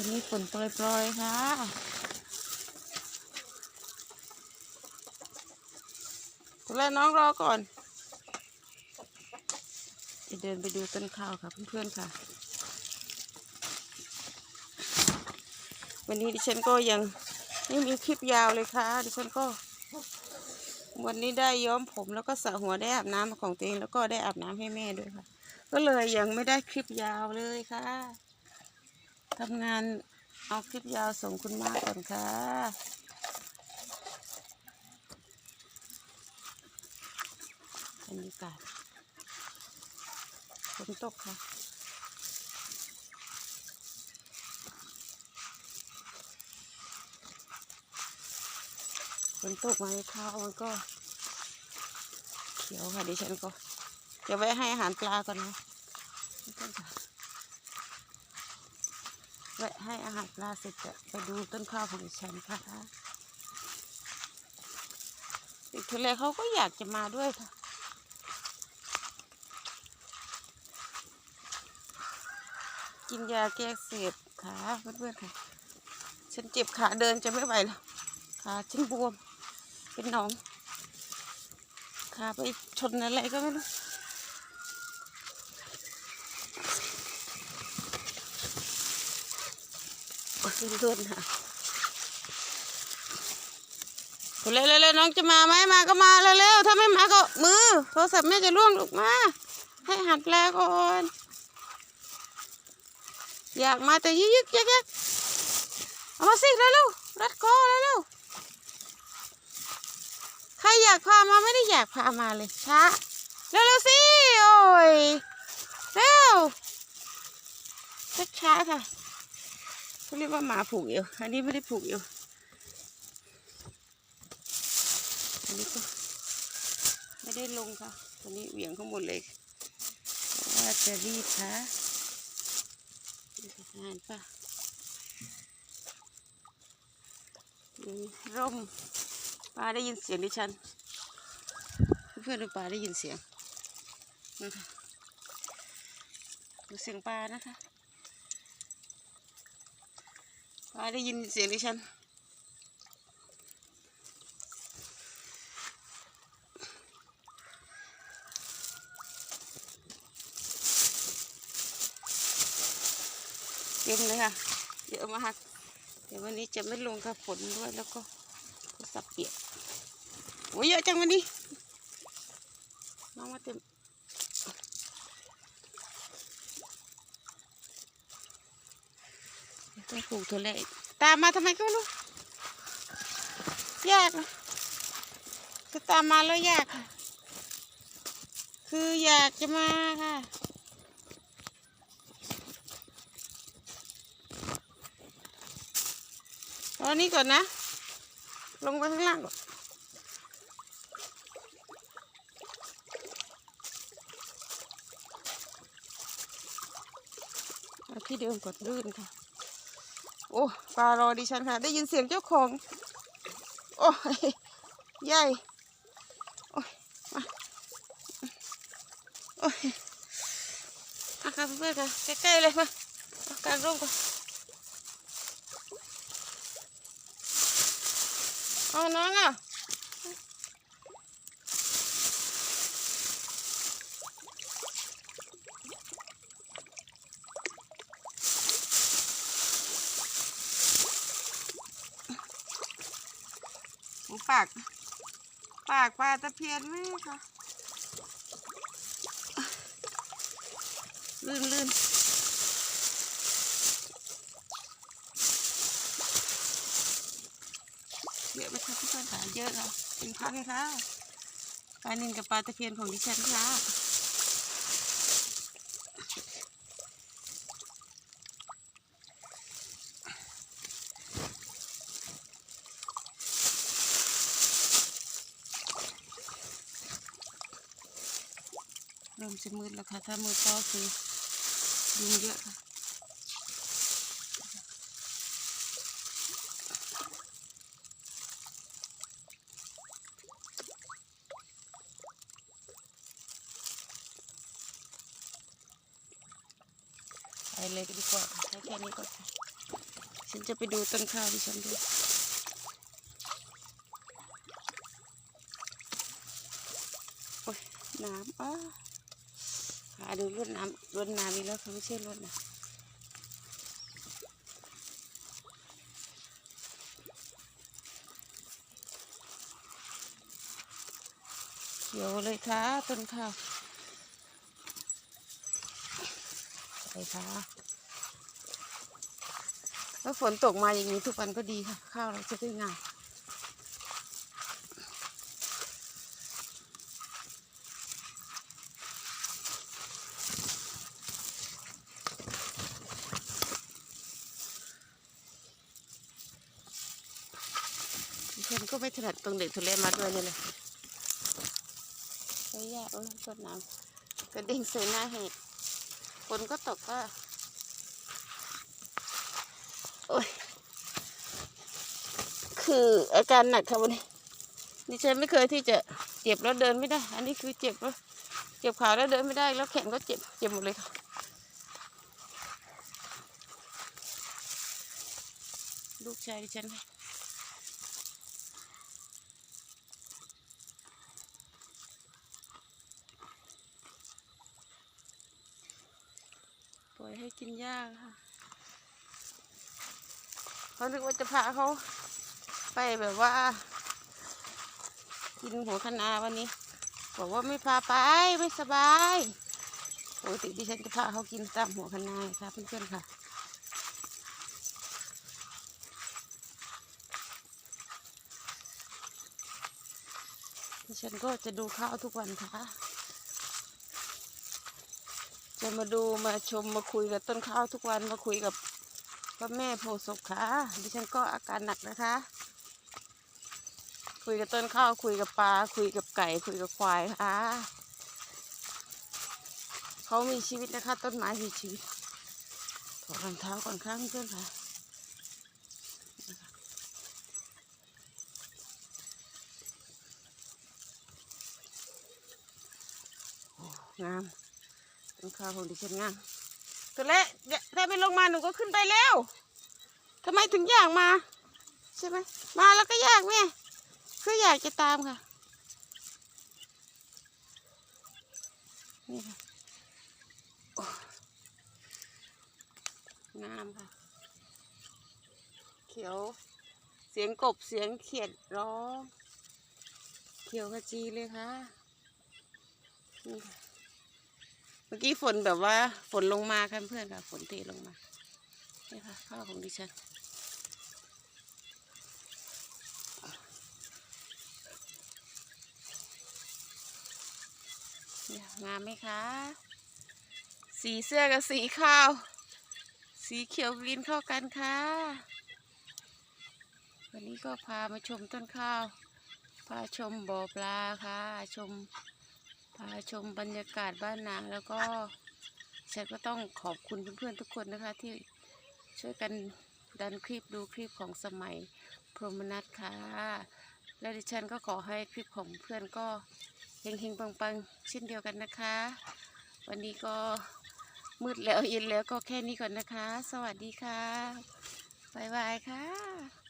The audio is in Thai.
วันนี้ฝนโปรยๆค่ะ คุณแม่น้องรอก่อน จะเดินไปดูต้นข้าวค่ะเพื่อนๆค่ะ วันนี้ดิฉันก็ยังไม่มีคลิปยาวเลยค่ะ ดิฉันก็ วันนี้ได้ย้อมผมแล้วก็สระหัวได้อาบน้ำของตัวเองแล้วก็ได้อาบน้ำให้แม่ด้วยค่ะ ก็เลยยังไม่ได้คลิปยาวเลยค่ะ ทำงานเอาคลิปยาวส่งคุณมาก่อนค่ะ บรรยากาศฝนตกค่ะฝนตกมาในข้าวมันก็เขียวค่ะดิฉันก็จะไว้ให้อาหารปลาก่อนนะ นี่ก่อนค่ะให้อาหารปลาเสร็จจะไปดูต้นข้าวของฉันค่ะเด็กทะเลเขาก็อยากจะมาด้วยค่ะกินยาแก้เสพขาเพื่อนๆค่ะ ฉันเจ็บขาเดินจะไม่ไหวแล้วขาฉันบวม เป็นหนองขาไปชนอะไรก็ไม่รู้ โอ้ยเลื่อนค่ะเร็วๆเร็วน้องจะมาไหมมาก็มาเร็วๆถ้าไม่มาก็มือโทรศัพท์แม่จะล่วงลูกมา ให้หัดแปลก่อนอยากมาแต่ยึกยึกยักยักเอามาสิเร็วๆรัดคอเร็วๆใครอยากพามาไม่ได้อยากพามาเลยช้าเร็วๆสิโอ้ยเร็วช้าๆค่ะ เขาเรียกว่าหมาผูกเอวอันนี้ไม่ได้ผูกเอวอันนี้ก็ไม่ได้ลงค่ะอันนี้เหวี่ยงข้างบนเลยว่าจะรีบค่ะงานป่ะร่มป้าได้ยินเสียงดิฉัน เพื่อนๆป้าได้ยินเสียงนะคะดูเสียงปลานะคะ ได้ยินเสียงดิฉันเต็มเลยค่ะ เยอะมากเดี๋ยววันนี้จะไม่ลงค่ะฝนด้วยแล้วก็โทรศัพท์เปียกโอ้ยเยอะจังวันนี้น้องมาเต็ม ต้องปลูกถั่วเละตามมาทำไมก็ไม่รู้ ยากนะคือตามมาแล้วยากค่ะ คืออยากจะมาค่ะ ตอนนี้ก่อนนะ ลงไปข้างล่างก่อนที่เดิมกดลื่นค่ะ โอ้ปลารอดิฉันค่ะ ได้ยินเสียงเจ้าของ โอ้ยใหญ่โอ้ยมาโอ้ยมาค่ะเพื่อนค่ะใกล้ๆเลยมาเอากางร่มก่อนเอาน้องอะ ปาก ปากปลาตะเพียนแม่ค่ะลื่นลื่นเยอะไหมคะพี่ต้นขาเยอะค่ะเป็นพันค่ะปลานินกับปลาตะเพียนของดิฉันค่ะ จะมืดแล้วค่ะ ถ้ามืดก็คือยุงเยอะค่ะไปเลยดีกว่าใช้แค่นี้ก็พอฉันจะไปดูต้นข้าวที่ฉันด้วยโอ้ยน้ำอ้า หาดูรดน้ำรดน้ำอีกแล้วค่ะไม่ใช่รดนะเขียวเลยค่ะต้นข้าวไปค่ะถ้าฝนตกมาอย่างนี้ทุกวันก็ดีค่ะ ข้าวเราจะได้งาม ฉันก็ไม่ถนัดตรงเด็กทุเรศมาด้วยนี่เลยใช้ยาโอ้ยต้นน้ำกระเด้งใส่หน้าเห็ดฝนก็ตกก็ โอ้ย คืออาการหนักค่ะวันนี้ดิฉันไม่เคยที่จะเจ็บแล้วเดินไม่ได้ อันนี้คือเจ็บแล้วเจ็บขาแล้วเดินไม่ได้ แล้วแขนก็เจ็บ เจ็บหมดเลยค่ะลูกชายดิฉันค่ะปล่ อยให้กินหญ้าค่ะเขาคิดว่าจะพาเขาไปแบบว่า กินหัวคะนาวันนี้ บอกว่าไม่พาไปไม่สบายปกติดิฉันจะพาเขากินตามหัวคะนาค่ะเพื่อนๆค่ะดิฉันก็จะดูข้าวทุกวันค่ะ จะมาดูมาชมมาคุยกับต้นข้าวทุกวันมาคุยกับพ่อแม่โพศพค่ะดิฉันก็อาการหนักนะคะ คุยกับต้นข้าวคุยกับปลาคุยกับไก่ คุยกับควายค่ะเขามีชีวิตนะคะ ต้นไม้มีชีวิตถอดรองเท้าก่อนข้างเพื่อนค่ะงาม ต้นข้าวของดิฉันงามตัวเละเดี๋ยวถ้าไม่ลงมาหนูก็ขึ้นไปแล้วทำไมถึงอยากมา ใช่ไหมมาแล้วก็อยากแม่คืออยากจะตามค่ะ นี่ค่ะโอ้งามค่ะ เขียว เสียงกบเสียงเขียดร้อง เขียวขจีเลยค่ะนี่ค่ะ เมื่อกี้ฝนแบบว่าฝนลงมาค่ะเพื่อนค่ะ ฝนเทลงมานี่ค่ะข้าวของดิฉันงามไหมคะ สีเสื้อกับสีข้าว สีเขียวกรีนเข้ากันค่ะ วันนี้ก็พามาชมต้นข้าว พาชมบ่อปลาค่ะ ชม พาชมบรรยากาศบ้านนาแล้วก็ฉันก็ต้องขอบคุณเพื่อนๆทุกคนนะคะ ที่ช่วยกันดันคลิปดูคลิปของสมัยพรหมนัทค่ะ และดิฉันก็ขอให้คลิปของเพื่อนก็เฮงๆปังๆเช่นเดียวกันนะคะ วันนี้ก็มืดแล้วเย็นแล้วก็แค่นี้ก่อนนะคะ สวัสดีค่ะบ๊ายบายค่ะ